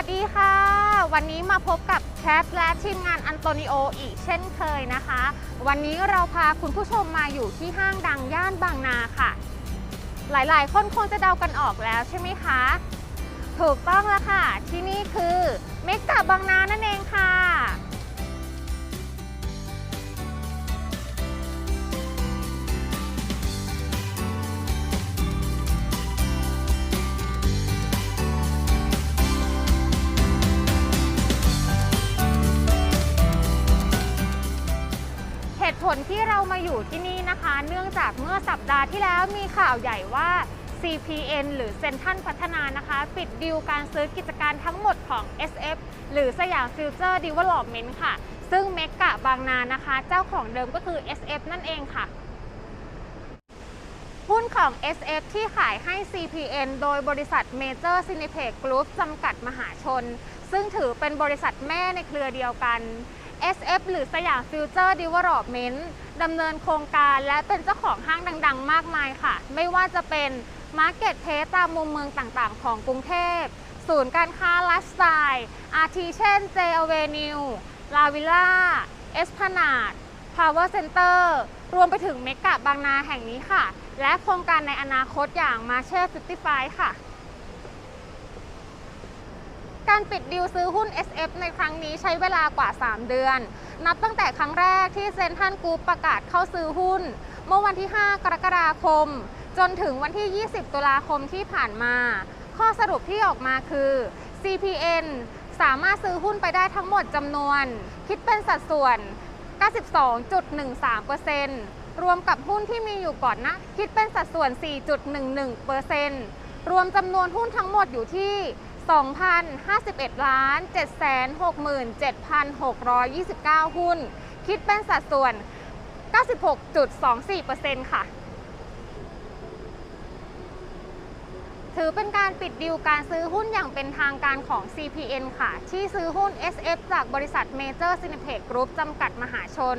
วันนี้มาพบกับแคปและทีมงานอันโตนิโออีกเช่นเคยนะคะ วันนี้เราพาคุณผู้ชมมาอยู่ที่ห้างดังย่านบางนาค่ะ หลายๆ คนคงจะเดากันออกแล้วใช่ไหมคะ ถูกต้องแล้วค่ะ ที่นี่คือเมกะบางนา ลที่เรามาอยู่ที่นี่นะคะ เนื่องจากเมื่อสัปดาห์ที่แล้วมีข่าวใหญ่ว่า CPN หรือเซ็นทรัลพัฒนานะคะ ปิดดีลการซื้อกิจการทั้งหมดของ SF หรือสยามฟิวเจอร์ดีเวล็อปเมนต์ค่ะ ซึ่งเมกะบางนานะคะ เจ้าของเดิมก็คือ SF นั่นเองค่ะหุ้นของ SF ที่ขายให้ CPN โดยบริษัท Major Cineplex Group จำกัดมหาชน ซึ่งถือเป็นบริษัทแม่ในเครือเดียวกัน SF หรือสยามฟิวเจอร์ดีเวล็อปเมนต์ดำเนินโครงการและเป็นเจ้าของห้างดัง ๆ มากมายค่ะ ไม่ว่าจะเป็น Market p l a c e ตามมุมเมืองต่างๆ ของกรุงเทพ ศูนย์การค้าไลฟ์สไตล์อาทิเช่น J Avenue ลาวิลล่าเอสพนาด Power Center รวมไปถึงเมกะบางนาแห่งนี้ค่ะ และโครงการในอนาคตอย่าง m a r c h e 55ค่ะ การปิดดีลซื้อหุ้น SF ในครั้งนี้ใช้เวลากว่า 3 เดือน นับตั้งแต่ครั้งแรกที่เซ็นทรัลกรุ๊ปประกาศเข้าซื้อหุ้น เมื่อวันที่ 5 กรกฎาคม จนถึงวันที่ 20 ตุลาคมที่ผ่านมา ข้อสรุปที่ออกมาคือ CPN สามารถซื้อหุ้นไปได้ทั้งหมดจำนวน คิดเป็นสัดส่วน 92.13%รวมกับหุ้นที่มีอยู่ก่อนนะ คิดเป็นสัดส่วน 4.11%รวมจำนวนหุ้นทั้งหมดอยู่ที่ 2,051ล้าน767,629 หุ้น คิดเป็นสัดส่วน 96.24%ค่ะ ถือเป็นการปิดดีลการซื้อหุ้นอย่างเป็นทางการของ CPN ค่ะ ที่ซื้อหุ้น SF จากบริษัท Major Cineplex Group จำกัดมหาชน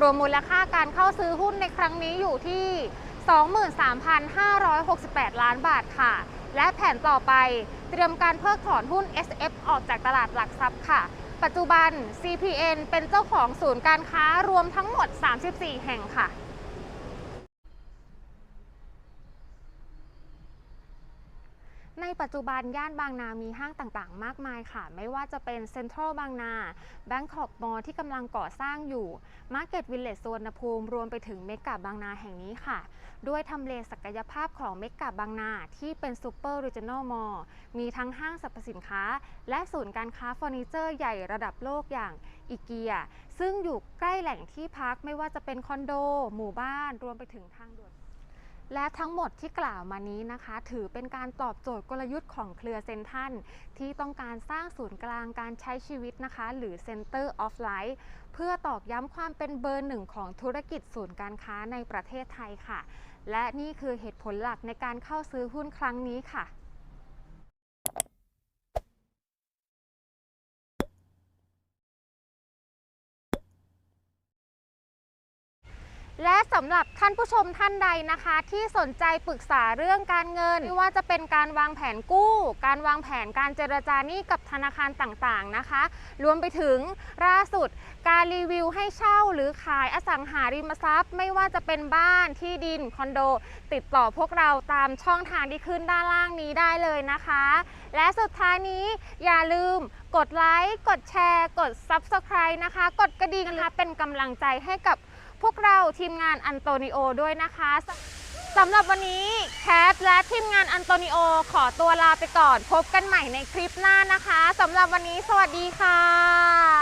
รวมมูลค่าการเข้าซื้อหุ้นในครั้งนี้อยู่ที่ 23,568 ล้านบาทค่ะ และแผนต่อไป เตรียมการเพิกถอนหุ้น SF ออกจากตลาดหลักทรัพย์ค่ะ ปัจจุบัน CPN เป็นเจ้าของศูนย์การค้ารวมทั้งหมด 34 แห่งค่ะ ในปัจจุบันย่านบางนามีห้างต่างๆ มากมายค่ะ ไม่ว่าจะเป็นเซ็นทรัลบางนา Bangkok Mall ที่กำลังก่อสร้างอยู่ Market Village สวนภูมิ รวมไปถึงเมกะบางนาแห่งนี้ค่ะ ด้วยทำเลศักยภาพของเมกะบางนาที่เป็นซูเปอร์ r ี g จ o น a l มอลมีทั้งห้างสรรพสินค้า และศูนย์การค้าเฟอร์นิเจอร์ใหญ่ระดับโลกอย่างอีเกียซึ่งอยู่ใกล้แหล่งที่พักไม่ว่าจะเป็นคอนโด หมู่บ้าน รวมไปถึงทางด่วน และทั้งหมดที่กล่าวมานี้นะคะ ถือเป็นการตอบโจทย์กลยุทธ์ของเครือเซนทันที่ต้องการสร้างศูนย์กลางการใช้ชีวิตนะคะ หรือ Center of Life เพื่อตอกย้ำความเป็นเบอร์หนึ่งของธุรกิจศูนย์การค้าในประเทศไทยค่ะ และนี่คือเหตุผลหลักในการเข้าซื้อหุ้นครั้งนี้ค่ะ และสำหรับท่านผู้ชมท่านใดนะคะ ที่สนใจปรึกษาเรื่องการเงิน ไม่ว่าจะเป็นการวางแผนกู้ การวางแผนการเจรจาหนี้กับธนาคารต่างๆนะคะ รวมไปถึงล่าสุด การรีวิวให้เช่า หรือขายอสังหาริมทรัพย์ ไม่ว่าจะเป็นบ้านที่ดินคอนโด ติดต่อพวกเราตามช่องทางที่ขึ้นด้านล่างนี้ได้เลยนะคะ และสุดท้ายนี้อย่าลืมกดไลค์กดแชร์ กด Subscribe นะคะ กดกระดิ่งนะคะเป็นกำลังใจให้กับ พวกเราทีมงานอันโตนิโอด้วยนะคะสำหรับวันนี้แคทและทีมงานอันโตนิโอขอตัวลาไปก่อน พบกันใหม่ในคลิปหน้านะคะสำหรับวันนี้สวัสดีค่ะ